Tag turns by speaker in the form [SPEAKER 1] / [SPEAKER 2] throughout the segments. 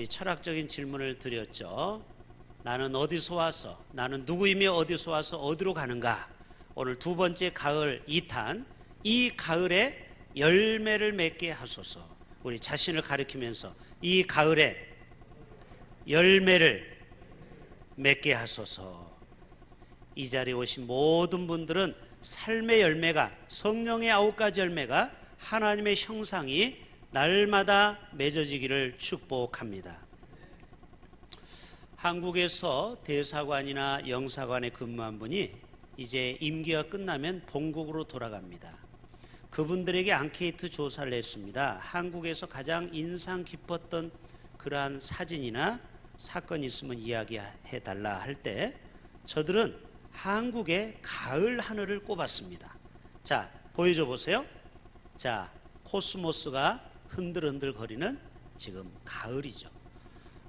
[SPEAKER 1] 우리 철학적인 질문을 드렸죠. 나는 어디서 와서 나는 누구이며 어디서 와서 어디로 가는가? 오늘 두 번째 가을 2탄 이 가을에 열매를 맺게 하소서. 우리 자신을 가리키면서 이 가을에 열매를 맺게 하소서. 이 자리에 오신 모든 분들은 삶의 열매가 성령의 아홉 가지 열매가 하나님의 형상이 날마다 맺어지기를 축복합니다. 한국에서 대사관이나 영사관에 근무한 분이 이제 임기가 끝나면 본국으로 돌아갑니다. 그분들에게 앙케이트 조사를 했습니다. 한국에서 가장 인상 깊었던 그러한 사진이나 사건이 있으면 이야기해 달라 할 때 저들은 한국의 가을 하늘을 꼽았습니다. 자, 보여줘 보세요. 자, 코스모스가 흔들흔들 거리는 지금 가을이죠.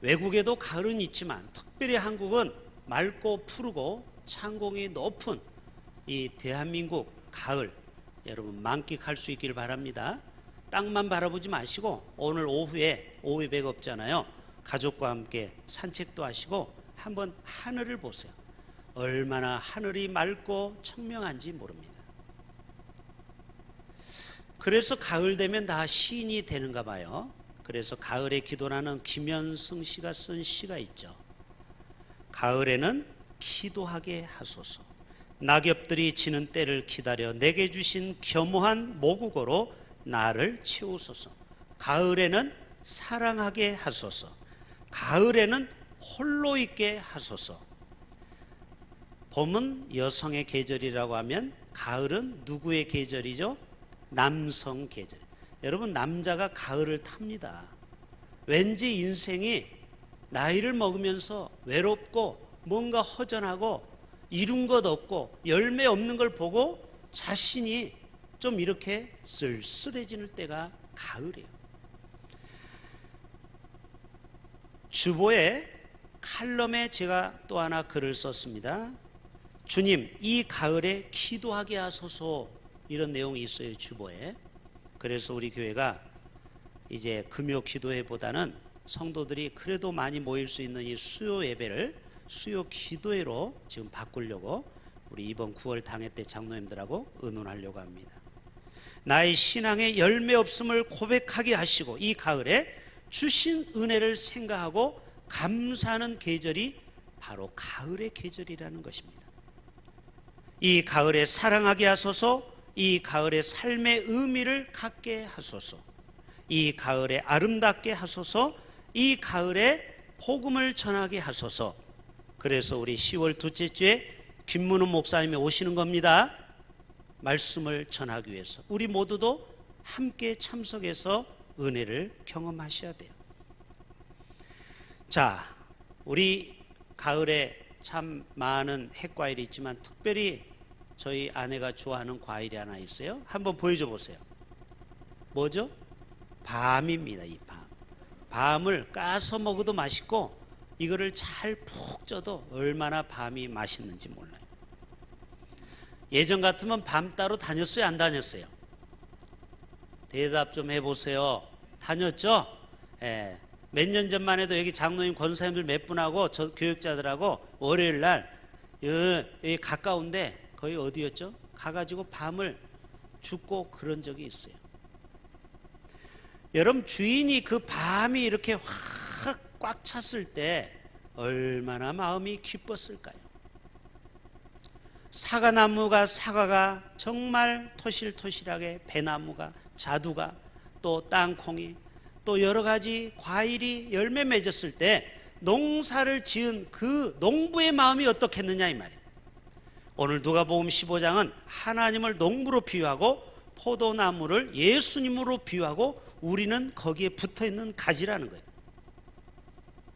[SPEAKER 1] 외국에도 가을은 있지만 특별히 한국은 맑고 푸르고 창공이 높은 이 대한민국 가을 여러분 만끽할 수 있기를 바랍니다. 땅만 바라보지 마시고 오늘 오후에 오후에 배가 없잖아요. 가족과 함께 산책도 하시고 한번 하늘을 보세요. 얼마나 하늘이 맑고 청명한지 모릅니다. 그래서 가을 되면 다 시인이 되는가 봐요. 그래서 가을에 기도라는 김현승 씨가 쓴 시가 있죠. 가을에는 기도하게 하소서. 낙엽들이 지는 때를 기다려 내게 주신 겸허한 모국어로 나를 채우소서. 가을에는 사랑하게 하소서. 가을에는 홀로 있게 하소서. 봄은 여성의 계절이라고 하면 가을은 누구의 계절이죠? 남성 계절. 여러분 남자가 가을을 탑니다. 왠지 인생이 나이를 먹으면서 외롭고 뭔가 허전하고 이룬 것 없고 열매 없는 걸 보고 자신이 좀 이렇게 쓸쓸해지는 때가 가을이에요. 주보에 칼럼에 제가 또 하나 글을 썼습니다. 주님, 이 가을에 기도하게 하소서 이런 내용이 있어요, 주보에. 그래서 우리 교회가 이제 금요 기도회보다는 성도들이 그래도 많이 모일 수 있는 이 수요 예배를 수요 기도회로 지금 바꾸려고 우리 이번 9월 당회 때 장로님들하고 의논하려고 합니다. 나의 신앙의 열매 없음을 고백하게 하시고 이 가을에 주신 은혜를 생각하고 감사하는 계절이 바로 가을의 계절이라는 것입니다. 이 가을에 사랑하게 하소서, 이 가을에 삶의 의미를 갖게 하소서, 이 가을에 아름답게 하소서, 이 가을에 복음을 전하게 하소서. 그래서 우리 10월 둘째 주에 김문우 목사님이 오시는 겁니다. 말씀을 전하기 위해서 우리 모두도 함께 참석해서 은혜를 경험하셔야 돼요. 자, 우리 가을에 참 많은 핵과일이 있지만 특별히 저희 아내가 좋아하는 과일이 하나 있어요. 한번 보여줘 보세요. 뭐죠? 밤입니다. 이 밤. 밤을 까서 먹어도 맛있고 이거를 잘 푹 쪄도 얼마나 밤이 맛있는지 몰라요. 예전 같으면 밤 따로 다녔어요? 안 다녔어요? 대답 좀 해보세요. 다녔죠? 예. 몇 년 전만 해도 여기 장로님 권사님들 몇 분하고 저 교육자들하고 월요일 날 여기 가까운데 거의 어디였죠? 가가지고 밤을 죽고 그런 적이 있어요. 여러분 주인이 그 밤이 이렇게 확 꽉 찼을 때 얼마나 마음이 기뻤을까요? 사과나무가 사과가 정말 토실토실하게 배나무가 자두가 또 땅콩이 또 여러 가지 과일이 열매 맺었을 때 농사를 지은 그 농부의 마음이 어떻겠느냐 이 말이에요. 오늘 누가복음 15장은 하나님을 농부로 비유하고 포도나무를 예수님으로 비유하고 우리는 거기에 붙어 있는 가지라는 거예요.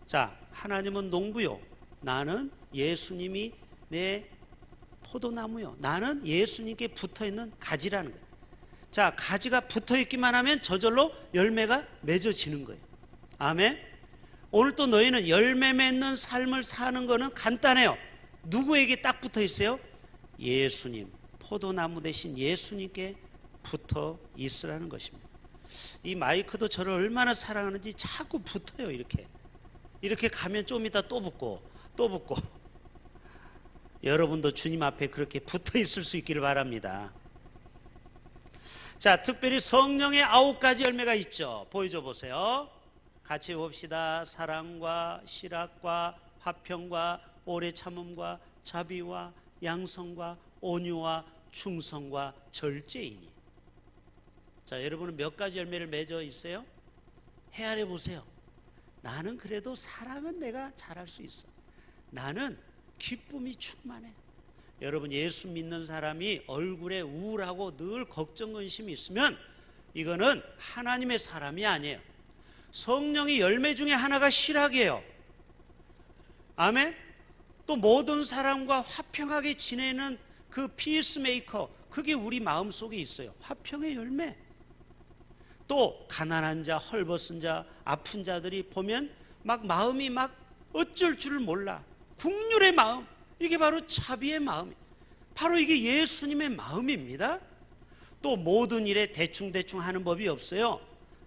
[SPEAKER 1] 자, 하나님은 농부요. 나는 예수님이 내 포도나무요. 나는 예수님께 붙어 있는 가지라는 거예요. 자, 가지가 붙어 있기만 하면 저절로 열매가 맺어지는 거예요. 아멘. 오늘 또 너희는 열매 맺는 삶을 사는 거는 간단해요. 누구에게 딱 붙어 있어요? 예수님. 포도나무 대신 예수님께 붙어 있으라는 것입니다. 이 마이크도 저를 얼마나 사랑하는지 자꾸 붙어요, 이렇게. 이렇게 가면 좀 이따 또 붙고 또 붙고 여러분도 주님 앞에 그렇게 붙어 있을 수 있기를 바랍니다. 자, 특별히 성령의 아홉 가지 열매가 있죠. 보여줘 보세요. 같이 봅시다. 사랑과 실학과 화평과 오래 참음과 자비와 양성과 온유와 충성과 절제이니. 자, 여러분은 몇 가지 열매를 맺어 있어요? 헤아려 보세요. 나는 그래도 사랑은 내가 잘할 수 있어. 나는 기쁨이 충만해. 여러분 예수 믿는 사람이 얼굴에 우울하고 늘 걱정 근심이 있으면 이거는 하나님의 사람이 아니에요. 성령의 열매 중에 하나가 실학이에요. 아멘. 또 모든 사람과 화평하게 지내는 그 피스메이커 그게 우리 마음 속에 있어요. 화평의 열매. 또 가난한 자, 헐벗은 자, 아픈 자들이 보면 막 마음이 막 어쩔 줄을 몰라. 국률의 마음. 이게 바로 자비의 마음. 바로 이게 예수님의 마음입니다. 또 모든 일에 대충대충 하는 법이 없어요.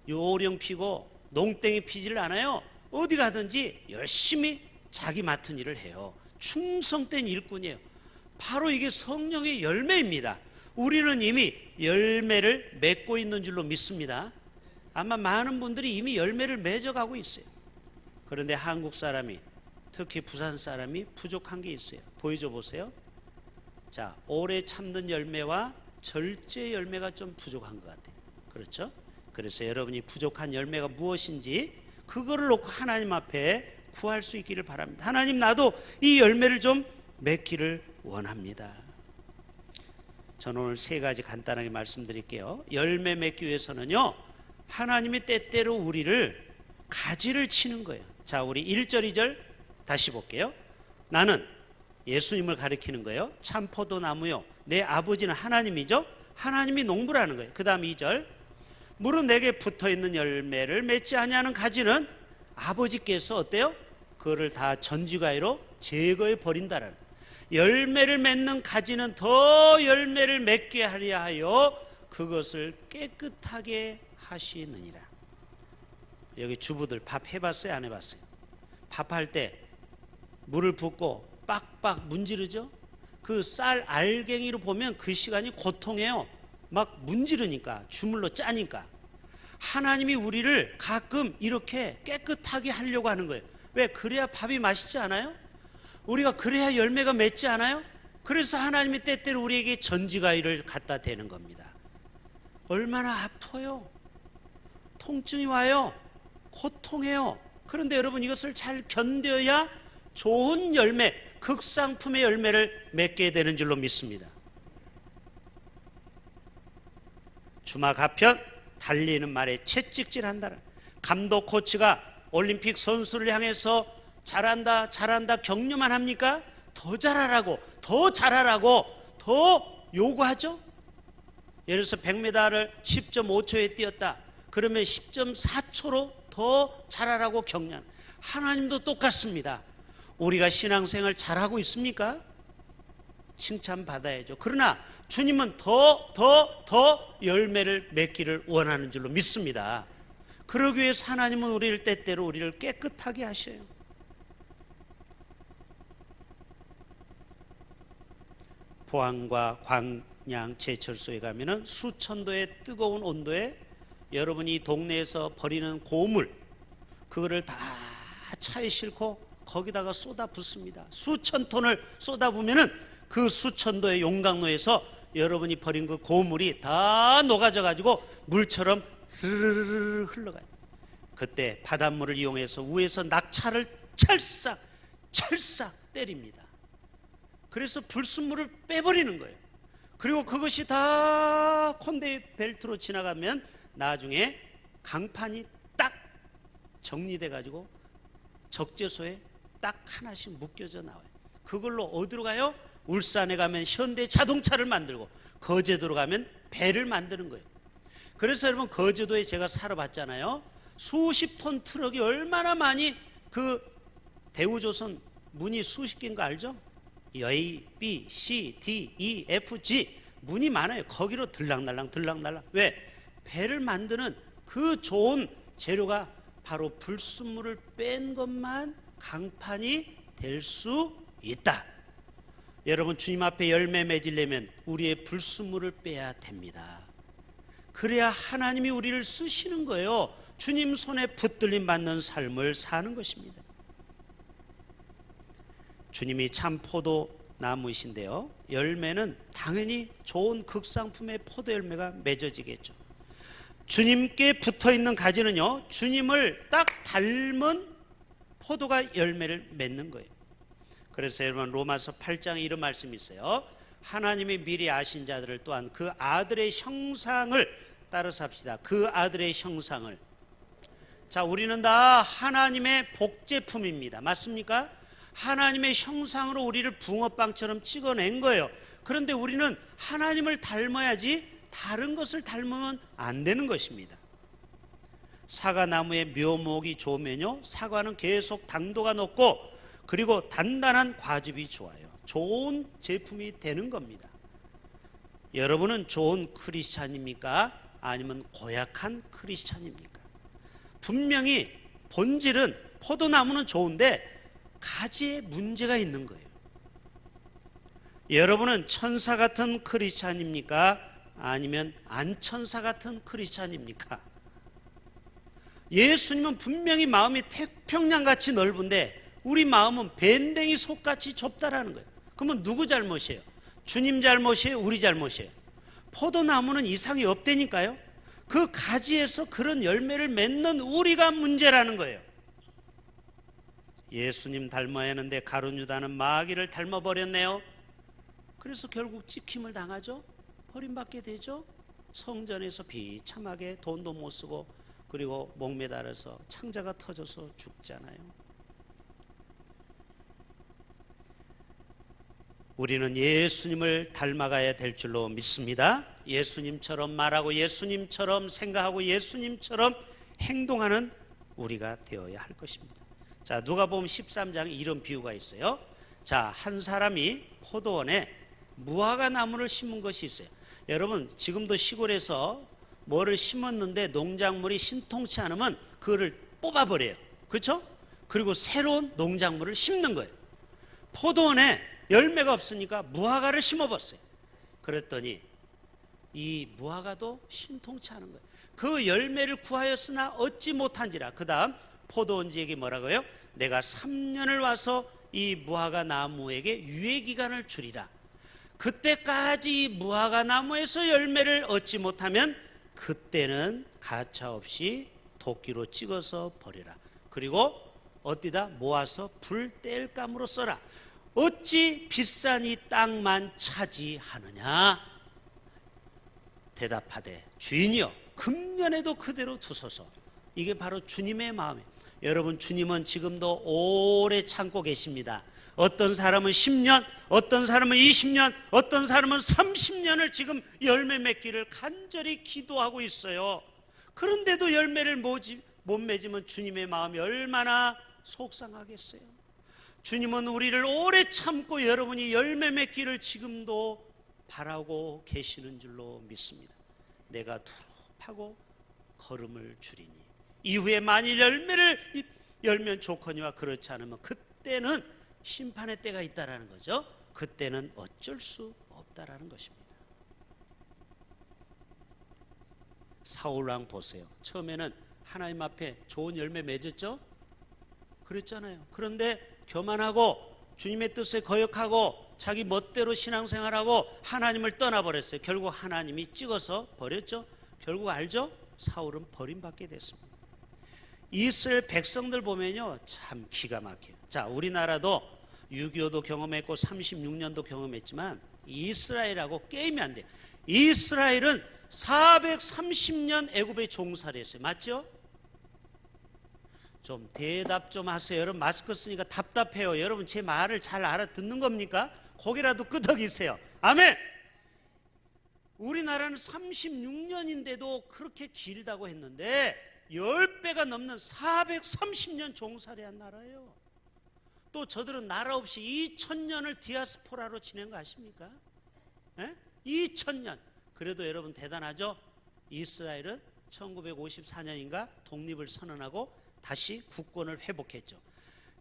[SPEAKER 1] 요령 피고 농땡이 피지를 않아요. 어디 가든지 열심히 자기 맡은 일을 해요. 충성된 일꾼이에요. 바로 이게 성령의 열매입니다. 우리는 이미 열매를 맺고 있는 줄로 믿습니다. 아마 많은 분들이 이미 열매를 맺어가고 있어요. 그런데 한국 사람이 특히 부산 사람이 부족한 게 있어요. 보여줘 보세요. 자, 오래 참는 열매와 절제 열매가 좀 부족한 것 같아요. 그렇죠? 그래서 여러분이 부족한 열매가 무엇인지 그거를 놓고 하나님 앞에 구할 수 있기를 바랍니다. 하나님 나도 이 열매를 좀 맺기를 원합니다. 저는 오늘 세 가지 간단하게 말씀드릴게요. 열매 맺기 위해서는요. 하나님이 때때로 우리를 가지를 치는 거예요. 자, 우리 1절, 2절 다시 볼게요. 나는 예수님을 가리키는 거예요. 참포도 나무요. 내 아버지는 하나님이죠. 하나님이 농부라는 거예요. 그다음 2절. 물은 내게 붙어 있는 열매를 맺지 아니하는 가지는 아버지께서 어때요? 그거를 다 전지가위로 제거해 버린다라는. 열매를 맺는 가지는 더 열매를 맺게 하려 하여 그것을 깨끗하게 하시느니라. 여기 주부들 밥 해봤어요? 안 해봤어요? 밥할 때 물을 붓고 빡빡 문지르죠? 그 쌀 알갱이로 보면 그 시간이 고통해요. 막 문지르니까 주물러 짜니까 하나님이 우리를 가끔 이렇게 깨끗하게 하려고 하는 거예요. 왜 그래야 밥이 맛있지 않아요? 우리가 그래야 열매가 맺지 않아요? 그래서 하나님이 때때로 우리에게 전지가위를 갖다 대는 겁니다. 얼마나 아파요. 통증이 와요. 고통해요. 그런데 여러분 이것을 잘 견뎌야 좋은 열매, 극상품의 열매를 맺게 되는 줄로 믿습니다. 주막 하편 달리는 말에 채찍질 한다. 감독 코치가 올림픽 선수를 향해서 잘한다, 잘한다 격려만 합니까? 더 잘하라고, 더 잘하라고, 더 요구하죠? 예를 들어서 100m를 10.5초에 뛰었다. 그러면 10.4초로 더 잘하라고 격려. 하나님도 똑같습니다. 우리가 신앙생활 잘하고 있습니까? 칭찬받아야죠. 그러나 주님은 더, 더, 더 열매를 맺기를 원하는 줄로 믿습니다. 그러기 위해서 하나님은 우리를 때때로 우리를 깨끗하게 하셔요. 포항과 광양 제철소에 가면은 수천 도의 뜨거운 온도에 여러분이 동네에서 버리는 고물 그거를 다 차에 싣고 거기다가 쏟아 붓습니다. 수천 톤을 쏟아 부면은 그 수천 도의 용광로에서 여러분이 버린 그 고물이 다 녹아져 가지고 물처럼 스르르르 흘러가요. 그때 바닷물을 이용해서 위에서 낙차를 찰싹 찰싹 때립니다. 그래서 불순물을 빼버리는 거예요. 그리고 그것이 다 콘데이 벨트로 지나가면 나중에 강판이 딱 정리돼 가지고 적재소에 딱 하나씩 묶여져 나와요. 그걸로 어디로 가요? 울산에 가면 현대 자동차를 만들고 거제도로 가면 배를 만드는 거예요. 그래서 여러분 거제도에 제가 살아봤잖아요. 수십 톤 트럭이 얼마나 많이 그 대우조선 문이 수십 개인 거 알죠? A, B, C, D, E, F, G 문이 많아요. 거기로 들락날락 들락날락 왜 배를 만드는 그 좋은 재료가 바로 불순물을 뺀 것만 강판이 될 수 있다. 여러분 주님 앞에 열매 맺으려면 우리의 불순물을 빼야 됩니다. 그래야 하나님이 우리를 쓰시는 거예요. 주님 손에 붙들림 받는 삶을 사는 것입니다. 주님이 참 포도 나무이신데요. 열매는 당연히 좋은 극상품의 포도 열매가 맺어지겠죠. 주님께 붙어 있는 가지는요. 주님을 딱 닮은 포도가 열매를 맺는 거예요. 그래서 여러분 로마서 8장에 이런 말씀이 있어요. 하나님이 미리 아신 자들을 또한 그 아들의 형상을 따라서 합시다. 그 아들의 형상을. 자, 우리는 다 하나님의 복제품입니다. 맞습니까? 하나님의 형상으로 우리를 붕어빵처럼 찍어낸 거예요. 그런데 우리는 하나님을 닮아야지 다른 것을 닮으면 안 되는 것입니다. 사과나무의 묘목이 좋으면요. 사과는 계속 당도가 높고 그리고 단단한 과즙이 좋아요. 좋은 제품이 되는 겁니다. 여러분은 좋은 크리스찬입니까? 아니면 고약한 크리스찬입니까? 분명히 본질은 포도나무는 좋은데 가지에 문제가 있는 거예요. 여러분은 천사 같은 크리스찬입니까? 아니면 안천사 같은 크리스찬입니까? 예수님은 분명히 마음이 태평양같이 넓은데 우리 마음은 밴댕이 속같이 좁다라는 거예요. 그러면 누구 잘못이에요? 주님 잘못이에요? 우리 잘못이에요? 포도나무는 이상이 없다니까요. 그 가지에서 그런 열매를 맺는 우리가 문제라는 거예요. 예수님 닮아야 하는데 가룟유다는 마귀를 닮아 버렸네요. 그래서 결국 찍힘을 당하죠. 버림받게 되죠. 성전에서 비참하게 돈도 못 쓰고 그리고 목매달아서 창자가 터져서 죽잖아요. 우리는 예수님을 닮아가야 될 줄로 믿습니다. 예수님처럼 말하고 예수님처럼 생각하고 예수님처럼 행동하는 우리가 되어야 할 것입니다. 자, 누가 보면 13장에 이런 비유가 있어요. 자, 한 사람이 포도원에 무화과 나무를 심은 것이 있어요. 여러분, 지금도 시골에서 뭐를 심었는데 농작물이 신통치 않으면 그거를 뽑아 버려요. 그렇죠? 그리고 새로운 농작물을 심는 거예요. 포도원에 열매가 없으니까 무화과를 심어봤어요. 그랬더니 이 무화과도 신통치 않은 거예요. 그 열매를 구하였으나 얻지 못한지라. 그 다음 포도원지에게 뭐라고요? 내가 3년을 와서 이 무화과 나무에게 유예 기간을 주리라. 그때까지 무화과 나무에서 열매를 얻지 못하면 그때는 가차 없이 도끼로 찍어서 버려라. 그리고 어디다 모아서 불 뗄감으로 써라. 어찌 비싼 이 땅만 차지하느냐? 대답하되 주인이여 금년에도 그대로 두소서. 이게 바로 주님의 마음이에요. 여러분 주님은 지금도 오래 참고 계십니다. 어떤 사람은 10년, 어떤 사람은 20년, 어떤 사람은 30년을 지금 열매 맺기를 간절히 기도하고 있어요. 그런데도 열매를 못 맺으면 주님의 마음이 얼마나 속상하겠어요. 주님은 우리를 오래 참고 여러분이 열매 맺기를 지금도 바라고 계시는 줄로 믿습니다. 내가 두릅하고 걸음을 줄이니 이후에 만일 열매를 열면 좋거니와 그렇지 않으면 그때는 심판의 때가 있다라는 거죠. 그때는 어쩔 수 없다라는 것입니다. 사울 왕 보세요. 처음에는 하나님 앞에 좋은 열매 맺었죠? 그랬잖아요. 그런데 교만하고 주님의 뜻에 거역하고 자기 멋대로 신앙생활하고 하나님을 떠나버렸어요. 결국 하나님이 찍어서 버렸죠. 결국 알죠? 사울은 버림받게 됐습니다. 이스라엘 백성들 보면요. 참 기가 막혀요. 자, 우리나라도 6.25도 경험했고 36년도 경험했지만 이스라엘하고 게임이 안 돼요. 이스라엘은 430년 애굽에 종살이 했어요. 맞죠? 좀 대답 좀 하세요. 여러분 마스크 쓰니까 답답해요. 여러분 제 말을 잘 알아듣는 겁니까? 고개라도 끄덕이세요. 아멘. 우리나라는 36년인데도 그렇게 길다고 했는데 10배가 넘는 430년 종살이 한 나라예요. 또 저들은 나라 없이 2000년을 디아스포라로 지낸 거 아십니까? 예? 2000년. 그래도 여러분 대단하죠? 이스라엘은 1954년인가 독립을 선언하고 다시 국권을 회복했죠.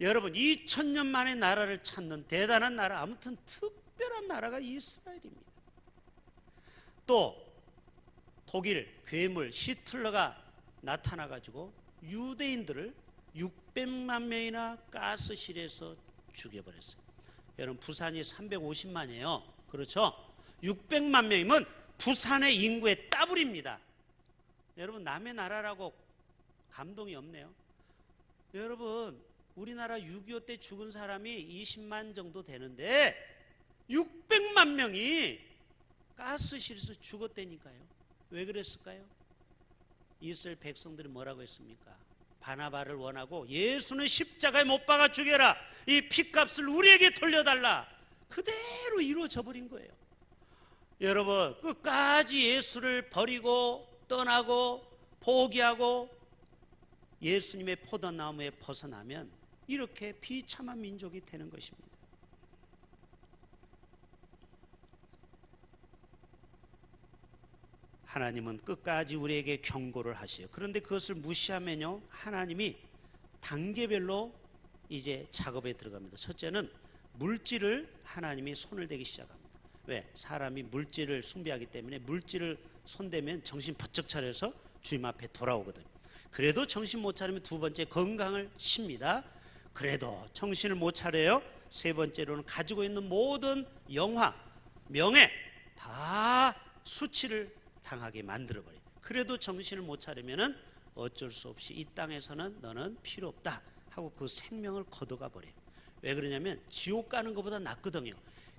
[SPEAKER 1] 여러분 2000년 만에 나라를 찾는 대단한 나라 아무튼 특별한 나라가 이스라엘입니다. 또 독일 괴물 시틀러가 나타나 가지고 유대인들을 600만 명이나 가스실에서 죽여버렸어요. 여러분 부산이 350만이에요. 그렇죠? 600만 명이면 부산의 인구의 더블입니다. 여러분 남의 나라라고 감동이 없네요. 여러분 우리나라 6.25 때 죽은 사람이 20만 정도 되는데 600만 명이 가스실에서 죽었다니까요. 왜 그랬을까요? 이스라엘 백성들이 뭐라고 했습니까? 바나바를 원하고 예수는 십자가에 못 박아 죽여라. 이 피값을 우리에게 돌려달라. 그대로 이루어져 버린 거예요. 여러분 끝까지 예수를 버리고 떠나고 포기하고 예수님의 포도나무에 벗어나면 이렇게 비참한 민족이 되는 것입니다. 하나님은 끝까지 우리에게 경고를 하시요. 그런데 그것을 무시하면요, 하나님이 단계별로 이제 작업에 들어갑니다. 첫째는 물질을 하나님이 손을 대기 시작합니다. 왜? 사람이 물질을 숭배하기 때문에 물질을 손대면 정신 번쩍 차려서 주님 앞에 돌아오거든. 그래도 정신 못 차리면 두 번째 건강을 쉽니다. 그래도 정신을 못 차려요. 세 번째로는 가지고 있는 모든 영화, 명예 다 수치를 당하게 만들어 버려. 그래도 정신을 못 차리면은 어쩔 수 없이 이 땅에서는 너는 필요 없다 하고 그 생명을 거둬가 버려. 왜 그러냐면 지옥 가는 것보다 낫거든요.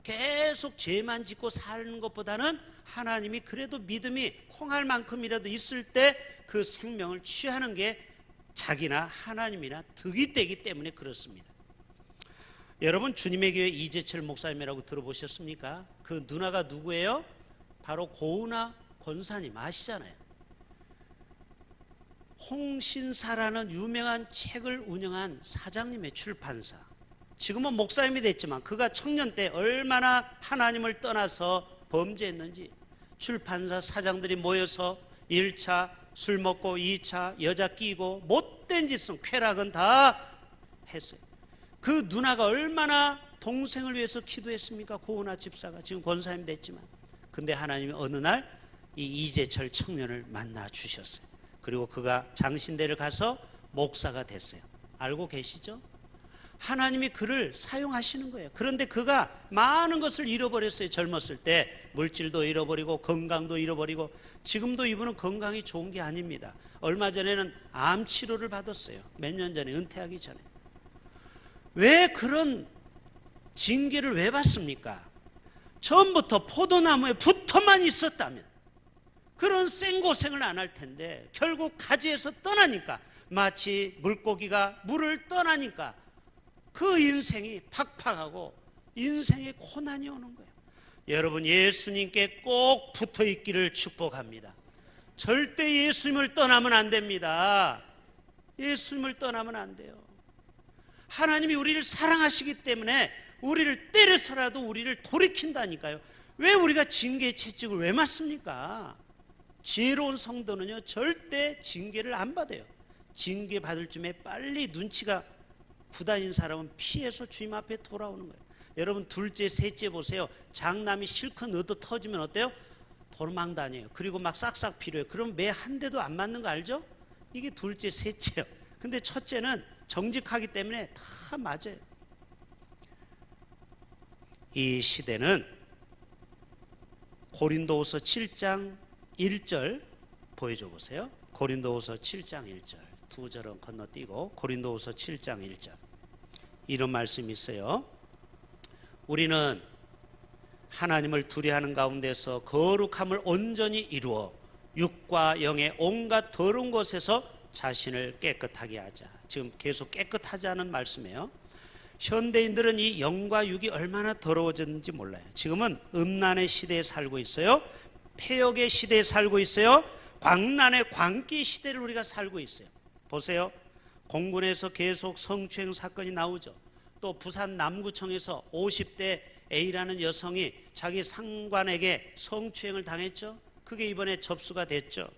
[SPEAKER 1] 계속 죄만 짓고 사는 것보다는 하나님이 그래도 믿음이 콩할 만큼이라도 있을 때 그 생명을 취하는 게 자기나 하나님이나 득이 되기 때문에 그렇습니다. 여러분 주님의 교회 이재철 목사님이라고 들어보셨습니까? 그 누나가 누구예요? 바로 고은아 권사님 아시잖아요. 홍신사라는 유명한 책을 운영한 사장님의 출판사. 지금은 목사님이 됐지만 그가 청년 때 얼마나 하나님을 떠나서 범죄했는지 출판사 사장들이 모여서 1차 술 먹고 2차 여자 끼고 못된 짓은 쾌락은 다 했어요. 그 누나가 얼마나 동생을 위해서 기도했습니까? 고은아 집사가 지금 권사님 됐지만 근데 하나님이 어느 날 이 이재철 청년을 만나 주셨어요. 그리고 그가 장신대를 가서 목사가 됐어요. 알고 계시죠? 하나님이 그를 사용하시는 거예요. 그런데 그가 많은 것을 잃어버렸어요. 젊었을 때 물질도 잃어버리고 건강도 잃어버리고 지금도 이분은 건강이 좋은 게 아닙니다. 얼마 전에는 암 치료를 받았어요. 몇 년 전에 은퇴하기 전에. 왜 그런 징계를 왜 받습니까? 처음부터 포도나무에 붙어만 있었다면 그런 생고생을 안 할 텐데 결국 가지에서 떠나니까 마치 물고기가 물을 떠나니까 그 인생이 팍팍하고 인생의 고난이 오는 거예요. 여러분 예수님께 꼭 붙어 있기를 축복합니다. 절대 예수님을 떠나면 안 됩니다. 예수님을 떠나면 안 돼요. 하나님이 우리를 사랑하시기 때문에 우리를 때려서라도 우리를 돌이킨다니까요. 왜 우리가 징계의 채찍을 왜 맞습니까? 지혜로운 성도는요 절대 징계를 안 받아요. 징계 받을 쯤에 빨리 눈치가 구다인 사람은 피해서 주님 앞에 돌아오는 거예요. 여러분 둘째, 셋째 보세요. 장남이 실컷 얻어 터지면 어때요? 도망 다녀요. 그리고 막 싹싹 필요해요. 그럼 매 한 대도 안 맞는 거 알죠? 이게 둘째, 셋째요. 근데 첫째는 정직하기 때문에 다 맞아요. 이 시대는 고린도후서 7장 1절 보여줘 보세요. 고린도후서 7장 1절. 두 절은 건너뛰고 고린도후서 7장 1절. 이런 말씀이 있어요. 우리는 하나님을 두려하는 가운데서 거룩함을 온전히 이루어 육과 영의 온갖 더러운 것에서 자신을 깨끗하게 하자. 지금 계속 깨끗하자는 말씀이에요. 현대인들은 이 영과 육이 얼마나 더러워졌는지 몰라요. 지금은 음란의 시대에 살고 있어요. 폐역의 시대에 살고 있어요. 광란의 광기 시대를 우리가 살고 있어요. 보세요. 공군에서 계속 성추행 사건이 나오죠. 또 부산 남구청에서 50대 A라는 여성이 자기 상관에게 성추행을 당했죠. 그게 이번에 접수가 됐죠.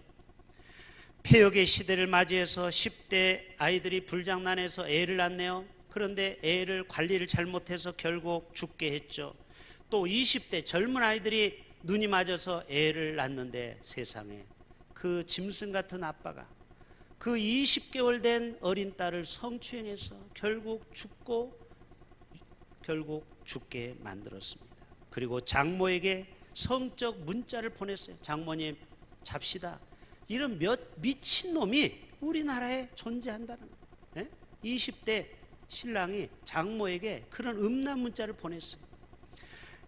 [SPEAKER 1] 폐역의 시대를 맞이해서 10대 아이들이 불장난해서 애를 낳네요. 그런데 애를 관리를 잘못해서 결국 죽게 했죠. 또 20대 젊은 아이들이 눈이 맞아서 애를 낳는데 세상에 그 짐승 같은 아빠가 그 20개월 된 어린 딸을 성추행해서 결국 죽고 결국 죽게 만들었습니다. 그리고 장모에게 성적 문자를 보냈어요. 장모님 잡시다. 이런 몇 미친 놈이 우리나라에 존재한다는 거예요. 예? 20대 신랑이 장모에게 그런 음란 문자를 보냈어요.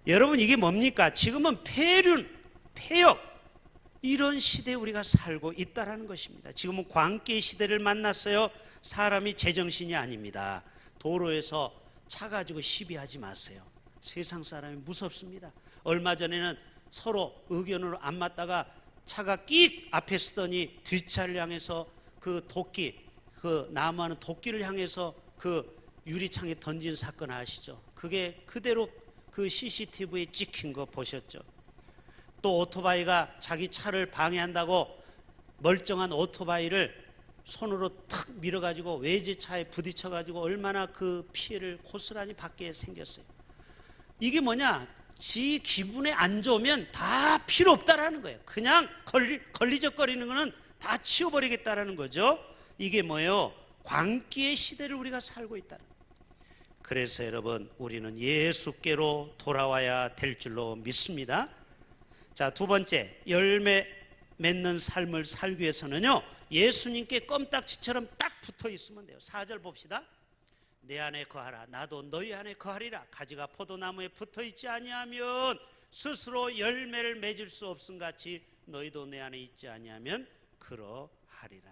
[SPEAKER 1] 여러분 이게 뭡니까? 지금은 폐륜, 폐역 이런 시대에 우리가 살고 있다라는 것입니다. 지금은 광기 시대를 만났어요. 사람이 제정신이 아닙니다. 도로에서 차 가지고 시비하지 마세요. 세상 사람이 무섭습니다. 얼마 전에는 서로 의견으로 안 맞다가 차가 끽 앞에 쓰더니 뒷차를 향해서 그 도끼, 그 나무하는 도끼를 향해서 그 유리창에 던진 사건 아시죠? 그게 그대로 그 CCTV에 찍힌 거 보셨죠? 또 오토바이가 자기 차를 방해한다고 멀쩡한 오토바이를 손으로 탁 밀어가지고 외제차에 부딪혀가지고 얼마나 그 피해를 고스란히 받게 생겼어요. 이게 뭐냐? 지 기분에 안 좋으면 다 필요 없다라는 거예요. 그냥 걸리, 걸리적거리는 거는 다 치워버리겠다라는 거죠. 이게 뭐예요? 광기의 시대를 우리가 살고 있다는 거예요. 그래서 여러분 우리는 예수께로 돌아와야 될 줄로 믿습니다. 자, 두 번째, 열매 맺는 삶을 살기 위해서는요, 예수님께 껌딱지처럼 딱 붙어 있으면 돼요. 4절 봅시다. 내 안에 거하라. 나도 너희 안에 거하리라. 가지가 포도나무에 붙어 있지 아니하면 스스로 열매를 맺을 수 없음 같이 너희도 내 안에 있지 아니하면 그러하리라.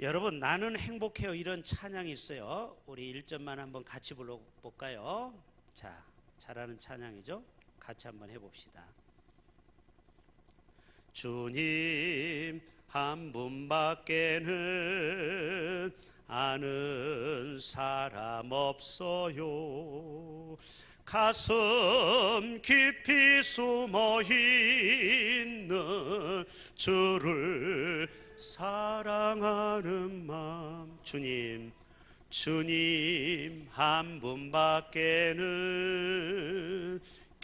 [SPEAKER 1] 여러분 나는 행복해요 이런 찬양이 있어요. 우리 1절만 한번 같이 불러 볼까요? 자, 잘하는 찬양이죠. 같이 한번 해봅시다. 주님 한 분밖에는 아는 사람 없어요. 가슴 깊이 숨어 있는 주를 사랑하는 마음 주님 주님 한 분밖에는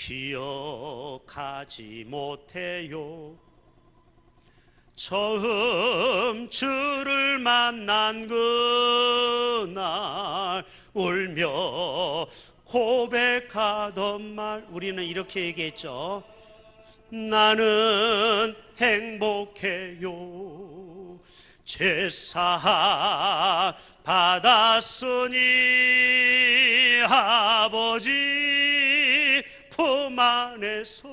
[SPEAKER 1] 기억하지 못해요. 처음 주를 만난 그날 울며 고백하던 말 우리는 이렇게 얘기했죠. 나는 행복해요. 제사 받았으니 아버지 품 안에서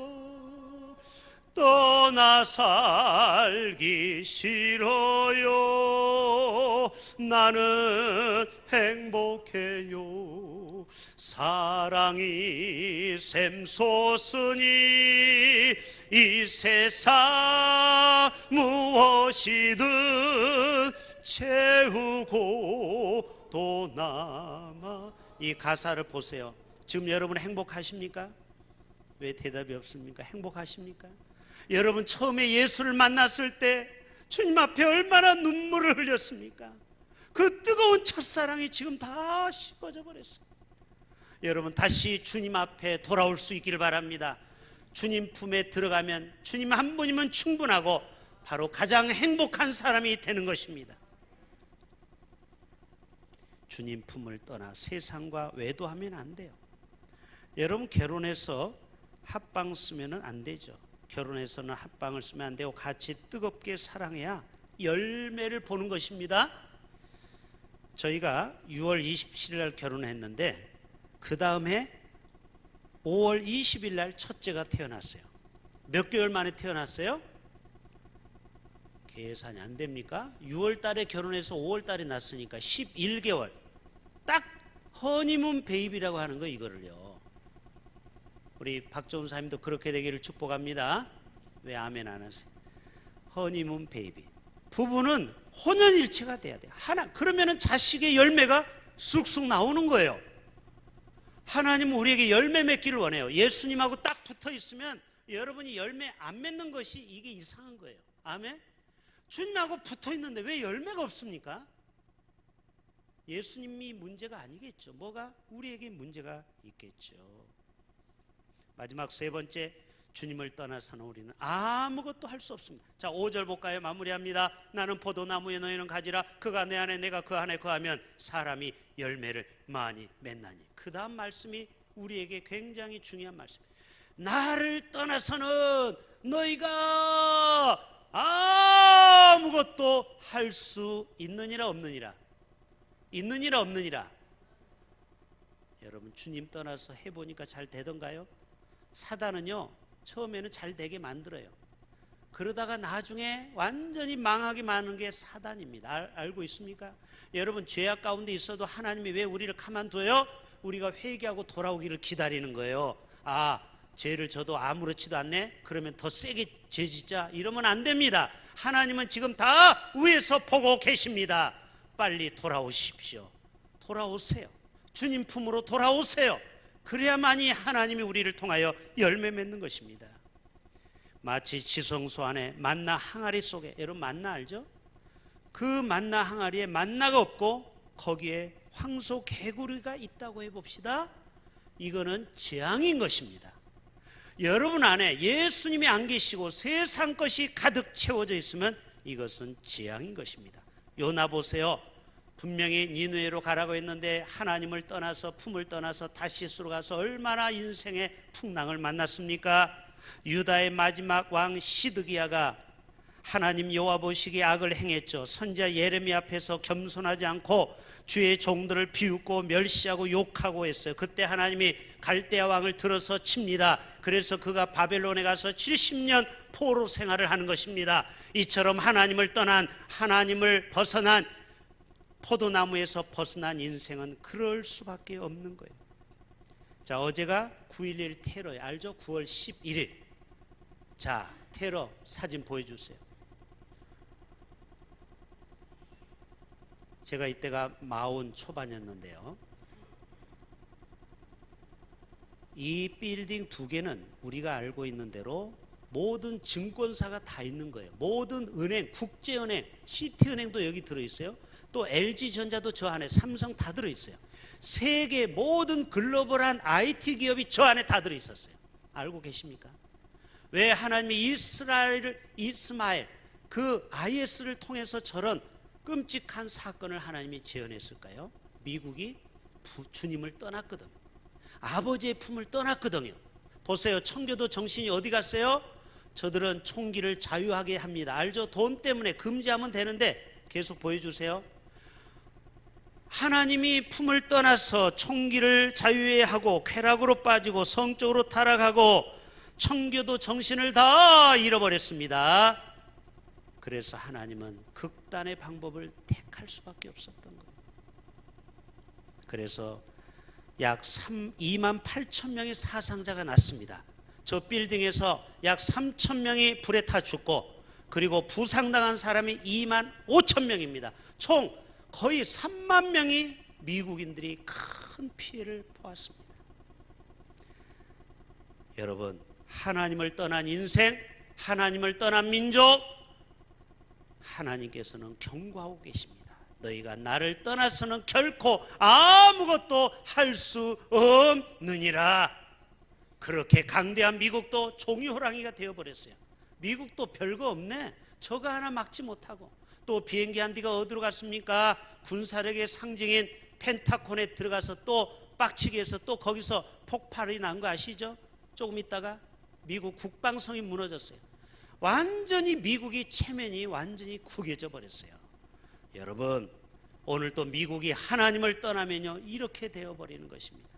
[SPEAKER 1] 떠나 살기 싫어요. 나는 행복해요. 사랑이 샘솟으니 이 세상 무엇이든 채우고 또 남아 이 가사를 보세요. 지금 여러분 행복하십니까? 왜 대답이 없습니까? 행복하십니까? 여러분 처음에 예수를 만났을 때 주님 앞에 얼마나 눈물을 흘렸습니까? 그 뜨거운 첫사랑이 지금 다 식어져 버렸어요. 여러분 다시 주님 앞에 돌아올 수 있기를 바랍니다. 주님 품에 들어가면 주님 한 분이면 충분하고 바로 가장 행복한 사람이 되는 것입니다. 주님 품을 떠나 세상과 외도하면 안 돼요. 여러분 결혼해서 합방 쓰면은 안 되죠. 결혼해서는 합방을 쓰면 안 되고 같이 뜨겁게 사랑해야 열매를 보는 것입니다. 저희가 6월 27일 날 결혼했는데 그 다음에 5월 20일 날 첫째가 태어났어요. 몇 개월 만에 태어났어요? 계산이 안 됩니까? 6월 달에 결혼해서 5월 달에 났으니까 11개월. 딱 허니문 베이비라고 하는 거 이거를요. 우리 박정훈 사님도 그렇게 되기를 축복합니다. 왜 아멘 안 하세요? 허니문 베이비. 부부는 혼연일체가 돼야 돼요. 하나 그러면은 자식의 열매가 쑥쑥 나오는 거예요. 하나님은 우리에게 열매 맺기를 원해요. 예수님하고 딱 붙어 있으면 여러분이 열매 안 맺는 것이 이게 이상한 거예요. 아멘. 주님하고 붙어 있는데 왜 열매가 없습니까? 예수님이 문제가 아니겠죠. 뭐가 우리에게 문제가 있겠죠. 마지막 세 번째 주님을 떠나서는 우리는 아무것도 할 수 없습니다. 자, 5절 볼까요? 마무리합니다. 나는 포도나무에 너희는 가지라 그가 내 안에 내가 그 안에 거하면 사람이 열매를 많이 맺나니. 그다음 말씀이 우리에게 굉장히 중요한 말씀. 나를 떠나서는 너희가 아무것도 할 수 있느니라 없느니라. 있느니라 없느니라. 여러분 주님 떠나서 해 보니까 잘 되던가요? 사단은요 처음에는 잘 되게 만들어요. 그러다가 나중에 완전히 망하게 마는 게 사단입니다. 알, 알고 있습니까? 여러분 죄악 가운데 있어도 하나님이 왜 우리를 가만둬요? 우리가 회개하고 돌아오기를 기다리는 거예요. 아 죄를 저도 아무렇지도 않네. 그러면 더 세게 죄 짓자. 이러면 안 됩니다. 하나님은 지금 다 위에서 보고 계십니다. 빨리 돌아오십시오. 돌아오세요. 주님 품으로 돌아오세요. 그래야만이 하나님이 우리를 통하여 열매 맺는 것입니다. 마치 지성소 안에 만나 항아리 속에 여러분 만나 알죠? 그 만나 항아리에 만나가 없고 거기에 황소 개구리가 있다고 해봅시다. 이거는 재앙인 것입니다. 여러분 안에 예수님이 안 계시고 세상 것이 가득 채워져 있으면 이것은 재앙인 것입니다. 요나 보세요. 분명히 니누에로 가라고 했는데 하나님을 떠나서 품을 떠나서 다시스로 가서 얼마나 인생의 풍랑을 만났습니까? 유다의 마지막 왕 시드기야가 하나님 여호와 보시기에 악을 행했죠. 선자 예레미 앞에서 겸손하지 않고 주의 종들을 비웃고 멸시하고 욕하고 했어요. 그때 하나님이 갈대아 왕을 들어서 칩니다. 그래서 그가 바벨론에 가서 70년 포로 생활을 하는 것입니다. 이처럼 하나님을 떠난 하나님을 벗어난 포도나무에서 벗어난 인생은 그럴 수밖에 없는 거예요. 자, 어제가 9.11 테러예요. 알죠? 9월 11일. 자, 테러 사진 보여주세요. 제가 이때가 마흔 초반이었는데요. 이 빌딩 두 개는 우리가 알고 있는 대로 모든 증권사가 다 있는 거예요. 모든 은행, 국제은행, 시티은행도 여기 들어있어요. 또 LG전자도 저 안에, 삼성 다 들어있어요. 세계 모든 글로벌한 IT 기업이 저 안에 다 들어있었어요. 알고 계십니까? 왜 하나님이 이스라엘을, 이스마엘, 그 IS를 통해서 저런 끔찍한 사건을 하나님이 재현했을까요? 미국이 부, 주님을 떠났거든. 아버지의 품을 떠났거든요. 보세요. 청교도 정신이 어디 갔어요? 저들은 총기를 자유하게 합니다. 알죠? 돈 때문에 금지하면 되는데 계속 보여주세요. 하나님이 품을 떠나서 총기를 자유해 하고 쾌락으로 빠지고 성적으로 타락하고 청교도 정신을 다 잃어버렸습니다. 그래서 하나님은 극단의 방법을 택할 수밖에 없었던 거예요. 그래서 약 3, 2만 8천 명의 사상자가 났습니다. 저 빌딩에서 약 3천 명이 불에 타 죽고 그리고 부상당한 사람이 2만 5천 명입니다. 총 거의 3만 명이 미국인들이 큰 피해를 보았습니다. 여러분, 하나님을 떠난 인생, 하나님을 떠난 민족, 하나님께서는 경고하고 계십니다. 너희가 나를 떠나서는 결코 아무것도 할 수 없느니라. 그렇게 강대한 미국도 종이 호랑이가 되어버렸어요. 미국도 별거 없네. 저거 하나 막지 못하고 또 비행기 한 대가 어디로 갔습니까? 군사력의 상징인 펜타곤에 들어가서 또 빡치게 해서 또 거기서 폭발이 난 거 아시죠? 조금 있다가 미국 국방성이 무너졌어요. 완전히 미국이 체면이 완전히 구겨져 버렸어요. 여러분, 오늘 또 미국이 하나님을 떠나면요, 이렇게 되어 버리는 것입니다.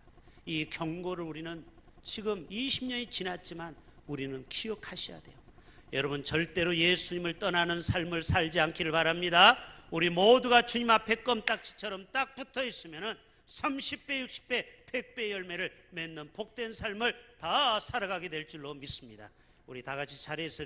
[SPEAKER 1] 이 경고를 우리는 지금 20년이 지났지만 우리는 기억하셔야 돼요. 여러분, 절대로 예수님을 떠나는 삶을 살지 않기를 바랍니다. 우리 모두가 주님 앞에 껌딱지처럼 딱 붙어 있으면은 30배, 60배, 100배 열매를 맺는 복된 삶을 다 살아가게 될 줄로 믿습니다. 우리 다 같이 자리에서